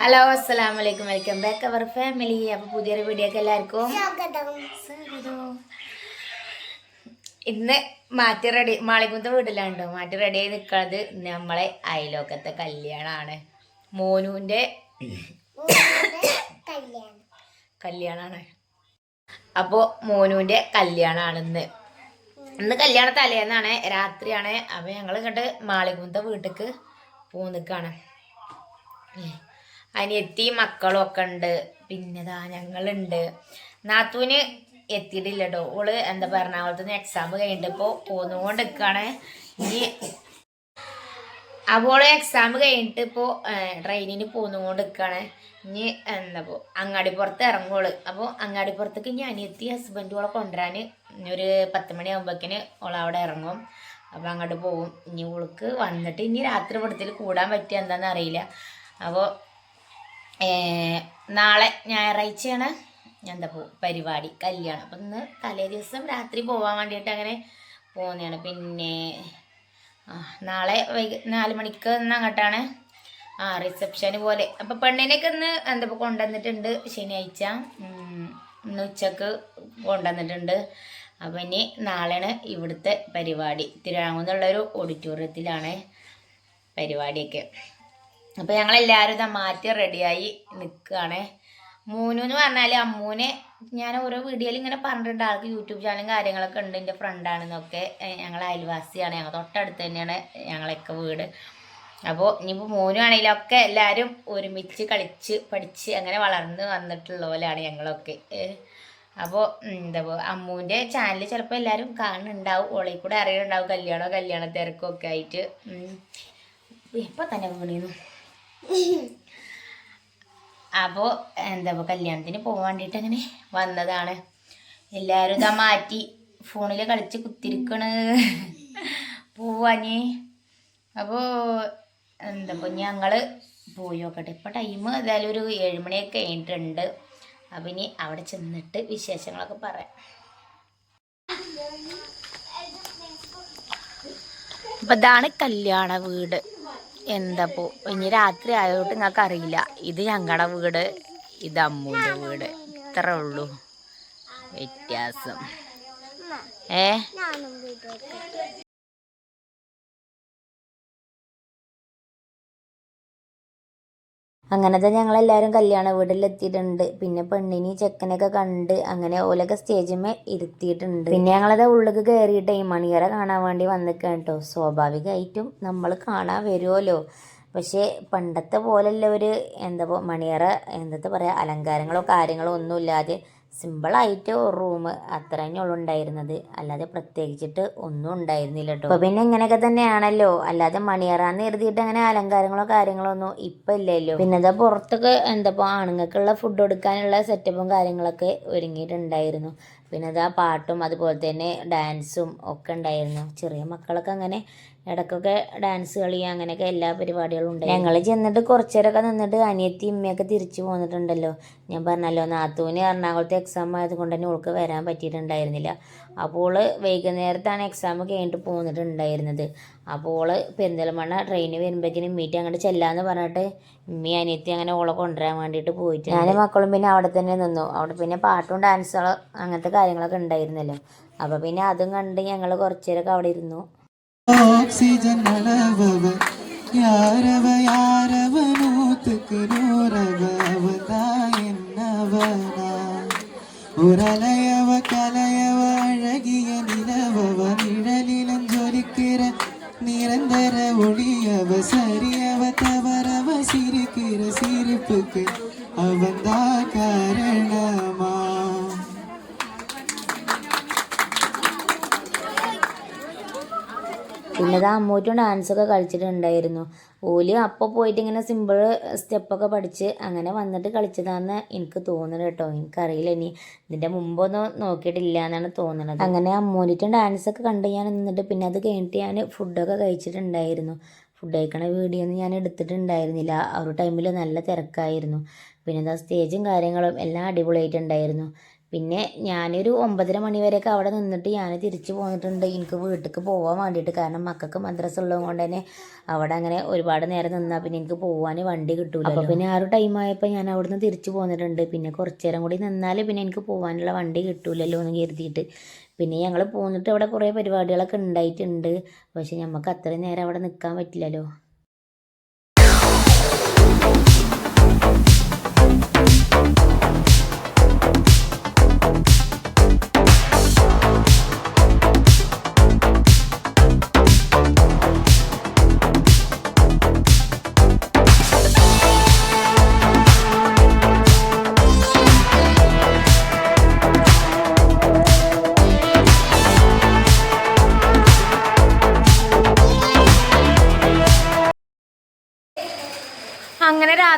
Hello അസ്സലാമു വലൈക്കും welcome back അവർ family അപ്പോൾ പുതിയൊരു വീഡിയോക്ക് എല്ലാവർക്കും ഇന്ന് മാറ്റി റെഡി മാളികുന്ത വീട്ടിലാണ്ടോ. മാറ്റി റെഡി ആയി നിൽക്കുന്നത് നമ്മളെ അയലോക്കത്തെ കല്യാണമാണ് മോനുവിന്റെ കല്യാണമാണ് അപ്പോൾ മോനുവിന്റെ കല്യാണമാണ് ഇന്ന്. ഇന്ന് കല്യാണ തലേന്നാണ് രാത്രിയാണ്. അപ്പോൾ ഞങ്ങൾ ഇങ്ങോട്ട് മാളികുന്ത വീട്ടിക്ക് പോന്നിക്കാണ്. അനിയത്തി മക്കളും ഒക്കെ ഉണ്ട് പിന്നെതാ ഞങ്ങളുണ്ട്. നാത്തൂന് എത്തിയിട്ടില്ല കേട്ടോ ഓൾ എന്താ എറണാകുളത്ത് നിന്ന് എക്സാം കഴിഞ്ഞിട്ട് ഇപ്പോൾ പോന്നുകൊണ്ട് നിൽക്കുകയാണ് ഇനി അപ്പോൾ എക്സാം കഴിഞ്ഞിട്ട് ഇപ്പോൾ ട്രെയിനിന് പോന്നുകൊണ്ട് നിൽക്കുകയാണ് ഇനി എന്താ ഇപ്പോൾ അങ്ങാടിപ്പുറത്ത് ഇറങ്ങുള്ളൂ. അപ്പോൾ അങ്ങാടിപ്പുറത്തേക്ക് ഇനി അനിയത്തി ഹസ്ബൻഡ് ഓളെ കൊണ്ടുവരാൻ ഒരു പത്ത് മണിയാകുമ്പോഴേക്കിന് ഓൾ അവിടെ ഇറങ്ങും. അപ്പോൾ അങ്ങോട്ട് പോകും ഇനി ഓൾക്ക് വന്നിട്ട് ഇനി രാത്രി ഇവിടത്തിൽ കൂടാൻ പറ്റിയ എന്താണെന്ന് അറിയില്ല. അപ്പോൾ നാളെ ഞായറാഴ്ചയാണ്. എന്താ പരിപാടി കല്യാണം. അപ്പം ഇന്ന് തലേ ദിവസം രാത്രി പോകാൻ വേണ്ടിയിട്ട് അങ്ങനെ പോകുന്നതാണ് പിന്നെ നാളെ വൈകി നാല് മണിക്ക് ഇന്ന് അങ്ങോട്ടാണ്. ആ റിസപ്ഷന് പോലെ. അപ്പം പെണ്ണിനൊക്കെ ഇന്ന് എന്താ കൊണ്ടുവന്നിട്ടുണ്ട്. ശനിയാഴ്ച ഇന്ന് ഉച്ചയ്ക്ക് കൊണ്ടുവന്നിട്ടുണ്ട്. അപ്പം ഇനി നാളെയാണ് ഇവിടുത്തെ പരിപാടി. തിരുവാങ്കുന്നുള്ളൊരു ഓഡിറ്റോറിയത്തിലാണ് പരിപാടിയൊക്കെ. അപ്പോൾ ഞങ്ങളെല്ലാവരും ഇതാ മാറ്റി റെഡിയായി നിൽക്കുകയാണ് മൂന്നു എന്ന് പറഞ്ഞാൽ അമ്മൂനെ ഞാൻ ഓരോ വീഡിയോയിൽ ഇങ്ങനെ പറഞ്ഞിട്ടുണ്ട്. ആൾക്ക് യൂട്യൂബ് ചാനലും കാര്യങ്ങളൊക്കെ ഉണ്ട്. എന്റെ ഫ്രണ്ടാണെന്നൊക്കെ ഞങ്ങൾ അയൽവാസിയാണ്. ഞങ്ങൾ തൊട്ടടുത്ത് തന്നെയാണ് ഞങ്ങളൊക്കെ വീട്. അപ്പോൾ ഇനിയിപ്പോൾ മോനും ആണെങ്കിലും ഒക്കെ എല്ലാവരും ഒരുമിച്ച് കളിച്ച് പഠിച്ച് അങ്ങനെ വളർന്ന് വന്നിട്ടുള്ള പോലെയാണ് ഞങ്ങളൊക്കെ. അപ്പോൾ എന്താ അമ്മൂന്റെ ചാനൽ ചിലപ്പോൾ എല്ലാവരും കാണുന്നുണ്ടാവും. ഓളെ കൂടെ അറിയുന്നുണ്ടാവും. കല്യാണോ കല്യാണ ഒക്കെ ആയിട്ട്. എപ്പോൾ തന്നെ വീണിരുന്നു അപ്പോൾ എന്താ കല്യാണത്തിന് പോകാൻ വേണ്ടിയിട്ട് അങ്ങനെ വന്നതാണ്. എല്ലാവരും ഇതാ മാറ്റി. ഫോണിൽ കളിച്ച് കുത്തിരിക്കണ്. പോവാഞ്ഞേ. അപ്പോൾ എന്താ ഞങ്ങൾ പോയി നോക്കട്ടെ. ഇപ്പോൾ ടൈം ഏതായാലും ഒരു ഏഴുമണിയൊക്കെ കഴിഞ്ഞിട്ടുണ്ട്. അപ്പം ഇനി അവിടെ ചെന്നിട്ട് വിശേഷങ്ങളൊക്കെ പറയാം. അപ്പം ഇതാണ് കല്യാണ വീട്. എന്താപ്പോ ഇനി രാത്രി ആയതുകൊണ്ട് നിങ്ങൾക്ക് അറിയില്ല. ഇത് ഞങ്ങളുടെ വീട് ഇത് അമ്മൂന്റെ വീട്. ഇത്ര ഉള്ളൂ. വ്യത്യാസം. ഏ? അങ്ങനത്തെ ഞങ്ങളെല്ലാവരും കല്യാണ വീട്ടിലെത്തിയിട്ടുണ്ട്. പിന്നെ പെണ്ണിനി ചെക്കനൊക്കെ കണ്ട് അങ്ങനെ ഓലൊക്കെ സ്റ്റേജിന്മേൽ ഇരുത്തിയിട്ടുണ്ട്. പിന്നെ ഞങ്ങളത് ഉള്ളിലേക്ക് കയറിയിട്ട് ഈ മണിയറ കാണാൻ വേണ്ടി വന്നിക്കാൻ കേട്ടോ സ്വാഭാവികമായിട്ടും നമ്മൾ കാണാൻ വരുമല്ലോ പക്ഷേ പണ്ടത്തെ പോലെയുള്ള ഒരു എന്താ മണിയറ എന്താ പറയുക അലങ്കാരങ്ങളോ കാര്യങ്ങളോ ഒന്നും ഇല്ലാതെ സിമ്പിളായിട്ട് ഒരു റൂം അത്ര തന്നെയുള്ളൂ ഉണ്ടായിരുന്നത്. അല്ലാതെ പ്രത്യേകിച്ചിട്ട് ഒന്നും ഉണ്ടായിരുന്നില്ല കേട്ടോ. അപ്പൊ പിന്നെ ഇങ്ങനെയൊക്കെ തന്നെയാണല്ലോ. അല്ലാതെ മണിയറാന്ന് എഴുതിയിട്ട് അങ്ങനെ അലങ്കാരങ്ങളോ കാര്യങ്ങളോ ഒന്നും ഇപ്പൊ ഇല്ലല്ലോ. പിന്നെ അതാ പുറത്തൊക്കെ എന്താ ആണുങ്ങൾക്കുള്ള ഫുഡ് കൊടുക്കാനുള്ള സെറ്റപ്പും കാര്യങ്ങളൊക്കെ ഒരുങ്ങിയിട്ടുണ്ടായിരുന്നു. പിന്നെ അത് ആ പാട്ടും അതുപോലെ തന്നെ ഡാൻസും ഒക്കെ ഉണ്ടായിരുന്നു. ചെറിയ മക്കളൊക്കെ അങ്ങനെ ഇടയ്ക്കൊക്കെ ഡാൻസ് കളി അങ്ങനെയൊക്കെ എല്ലാ പരിപാടികളും ഉണ്ട് ഞങ്ങൾ ചെന്നിട്ട് കുറച്ചേരൊക്കെ നിന്നിട്ട് അനിയത്തി ഇമ്മയൊക്കെ തിരിച്ചു പോന്നിട്ടുണ്ടല്ലോ. ഞാൻ പറഞ്ഞല്ലോ നാത്തൂന് എറണാകുളത്തെ എക്സാം ആയതുകൊണ്ട് തന്നെ ഓൾക്ക് വരാൻ പറ്റിയിട്ടുണ്ടായിരുന്നില്ല. അപ്പോൾ വൈകുന്നേരത്താണ് എക്സാം കഴിഞ്ഞിട്ട് പോന്നിട്ടുണ്ടായിരുന്നത്. അപ്പോൾ പെരിന്തൽമണ്ണ ട്രെയിന് വരുമ്പോഴേക്കിനും മീറ്റ് അങ്ങോട്ട് ചെല്ലാന്ന് പറഞ്ഞിട്ട് ഇമ്മി അനിയത്തി അങ്ങനെ ഓളെ കൊണ്ടുവരാൻ വേണ്ടിയിട്ട് പോയിട്ട് ഞാൻ മക്കളും പിന്നെ അവിടെ തന്നെ നിന്നു. അവിടെ പിന്നെ പാട്ടും ഡാൻസുകളും അങ്ങനത്തെ കാര്യങ്ങളൊക്കെ ഉണ്ടായിരുന്നല്ലോ. അപ്പോൾ പിന്നെ അതും കണ്ട് ഞങ്ങൾ കുറച്ചു നേരമൊക്കെ അവിടെ ഇരുന്നു. ഓക്സിജൻ അളവവ് യാരവ യാരവ പിന്നെ ഇത് അമ്മൂറ്റും ഡാൻസൊക്കെ കളിച്ചിട്ടുണ്ടായിരുന്നു. ഓലി അപ്പോൾ പോയിട്ട് ഇങ്ങനെ സിമ്പിൾ സ്റ്റെപ്പൊക്കെ പഠിച്ച് അങ്ങനെ വന്നിട്ട് കളിച്ചതാന്ന് എനിക്ക് തോന്നുന്നത് കേട്ടോ. എനിക്കറിയില്ല ഇനി ഇതിന്റെ മുമ്പൊന്നും നോക്കിയിട്ടില്ല എന്നാണ് തോന്നുന്നത് അങ്ങനെ അമ്മൂനിറ്റും ഡാൻസൊക്കെ കണ്ട് ഞാൻ നിന്നിട്ട് പിന്നെ അത് കഴിഞ്ഞിട്ട് ഞാൻ ഫുഡൊക്കെ കഴിച്ചിട്ടുണ്ടായിരുന്നു. ഫുഡ് കഴിക്കണ വീഡിയോ ഒന്നും ഞാൻ എടുത്തിട്ടുണ്ടായിരുന്നില്ല. ആ ഒരു ടൈമിൽ നല്ല തിരക്കായിരുന്നു. പിന്നെ എന്താ സ്റ്റേജും കാര്യങ്ങളും എല്ലാം അടിപൊളിയായിട്ടുണ്ടായിരുന്നു. പിന്നെ ഞാനൊരു ഒമ്പതര മണി വരെയൊക്കെ അവിടെ നിന്നിട്ട് ഞാൻ തിരിച്ചു പോന്നിട്ടുണ്ട്. എനിക്ക് വീട്ടിലേക്ക് പോകാൻ വേണ്ടിയിട്ട്. കാരണം മക്കൾക്ക് മദ്രസ ഉള്ളത് കൊണ്ട് തന്നെ അവിടെ അങ്ങനെ ഒരുപാട് നേരം നിന്നാൽ പിന്നെ എനിക്ക് പോകാൻ വണ്ടി കിട്ടൂല അപ്പോൾ പിന്നെ ആ ഒരു ടൈം ആയപ്പോൾ ഞാൻ അവിടുന്ന് തിരിച്ചു പോന്നിട്ടുണ്ട്. പിന്നെ കുറച്ച് നേരം കൂടി നിന്നാൽ പിന്നെ എനിക്ക് പോകാനുള്ള വണ്ടി കിട്ടൂലല്ലോ എന്ന് കരുതിയിട്ട്. പിന്നെ ഞങ്ങൾ പോന്നിട്ട് അവിടെ കുറേ പരിപാടികളൊക്കെ ഉണ്ടായിട്ടുണ്ട്. പക്ഷെ നമുക്ക് അത്രയും നേരം അവിടെ നിൽക്കാൻ പറ്റില്ലല്ലോ.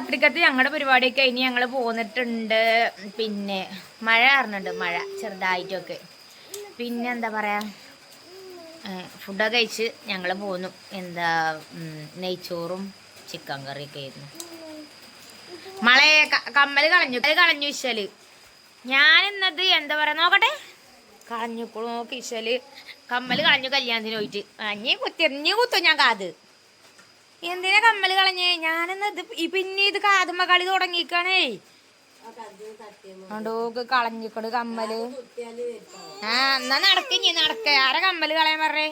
രാത്രിക്കത്ത് ഞങ്ങളുടെ പരിപാടിയൊക്കെ ഇനി ഞങ്ങൾ പോന്നിട്ടുണ്ട്. പിന്നെ മഴ കാരണുണ്ട് മഴ ചെറുതായിട്ടൊക്കെ. പിന്നെ എന്താ പറയാ? ഫുഡൊക്കെ കഴിച്ച് ഞങ്ങൾ പോന്നു. എന്താ നെയ്ച്ചോറും ചിക്കൻ കറിയൊക്കെ ആയിരുന്നു. മളയെ കമ്മൽ കളഞ്ഞു. കളഞ്ഞു വെച്ചാൽ ഞാൻ ഇന്നത് എന്താ പറയാ നോക്കട്ടെ. കളഞ്ഞു നോക്കി വിശൽ കമ്മൽ കളഞ്ഞു കല്യാണത്തിന് പോയിട്ട്. അഞ്ഞി കുത്തി അഞ്ഞി കുത്തു ഞാൻ കാത്. എന്തിനാ കമ്മൽ കളഞ്ഞേ? ഞാനെന്ന് ഇത് പിന്നെ ഇത് കാതുമ്മ കളി തുടങ്ങിക്കണേ. അതുകൊണ്ട് കളഞ്ഞിക്കണ് കമ്മൽ. ആ എന്നാ നടക്ക് ഇനി നടക്ക. ആരാ കമ്മൽ കളയാൻ പറഞ്ഞേ?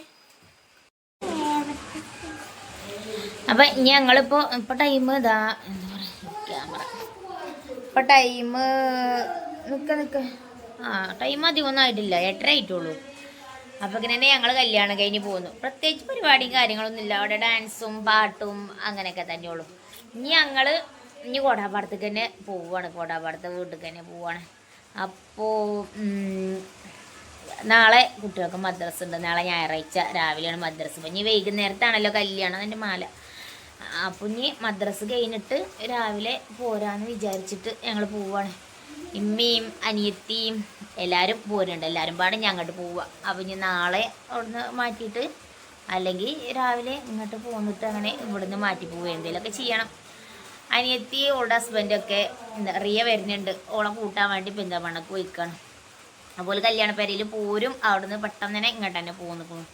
അപ്പൊ ഞങ്ങളിപ്പോ ഇപ്പൊ ടൈം ഇതാ എന്താ പറയാ ക്യാമറ ഇപ്പൊ ടൈം നിക്ക നിക്ക. ആ ടൈം അധികമൊന്നും ആയിട്ടില്ല. എട്ടര ആയിട്ടുള്ളൂ. അപ്പോൾ ഇങ്ങനെ തന്നെ ഞങ്ങൾ കല്യാണം കഴിഞ്ഞ് പോകുന്നു പ്രത്യേകിച്ച് പരിപാടിയും കാര്യങ്ങളൊന്നും ഇല്ല. അവിടെ ഡാൻസും പാട്ടും അങ്ങനെയൊക്കെ തന്നെയുള്ളൂ. ഇനി ഞങ്ങൾ ഇനി കോടാപ്പാടത്തേക്ക് തന്നെ പോവുകയാണ് കോടാപ്പാടത്തെ വീട്ടിലേക്ക് തന്നെ പോവുകയാണ് അപ്പോൾ നാളെ കുട്ടികൾക്ക് മദ്രസ് ഉണ്ട്. നാളെ ഞായറാഴ്ച രാവിലെയാണ് മദ്രസ്. അപ്പോൾ ഇനി വൈകുന്നേരത്താണല്ലോ കല്യാണം എന്റെ മാല. അപ്പോൾ ഇനി മദ്രസ് കഴിഞ്ഞിട്ട് രാവിലെ പോരാന്ന് വിചാരിച്ചിട്ട് ഞങ്ങൾ പോവാണ്. ഇമ്മയും അനിയത്തിയും എല്ലാവരും പോരുന്നുണ്ട്. എല്ലാവരും പാടെ അങ്ങോട്ട് പോവുക. അപ്പം ഇനി നാളെ അവിടുന്ന് മാറ്റിയിട്ട് അല്ലെങ്കിൽ രാവിലെ ഇങ്ങോട്ട് പോന്നിട്ട് അങ്ങനെ ഇവിടുന്ന് മാറ്റി പോവുക. എന്തെങ്കിലുമൊക്കെ ചെയ്യണം. അനിയത്തി ഓളുടെ ഹസ്ബൻഡൊക്കെ എന്താ റിയ വരുന്നുണ്ട്. ഓളെ കൂട്ടാൻ വേണ്ടി പെന്തമണ്ണക്ക് പോയിക്കാണ്. അപ്പോൾ കല്യാണ പേരയിൽ പോരും. അവിടുന്ന് പെട്ടെന്ന് തന്നെ ഇങ്ങോട്ട് തന്നെ പോന്നിക്കുന്നു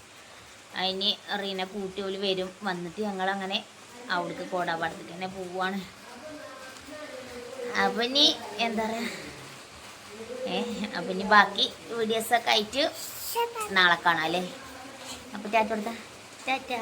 അതിന് റീനെ കൂട്ടി ഓൽ വരും. വന്നിട്ട് ഞങ്ങളങ്ങനെ അവിടേക്ക് കോടാപാടത്തേക്ക് തന്നെ പോവാണ്. അപ്പം ഇനി എന്താ പറയുക അപ്പം ഇനി ബാക്കി വീഡിയോസൊക്കെ ആയിട്ട് നാളെ കാണാം അല്ലേ? അപ്പോൾ ടാറ്റ കൊടുത്താ. ടാറ്റ.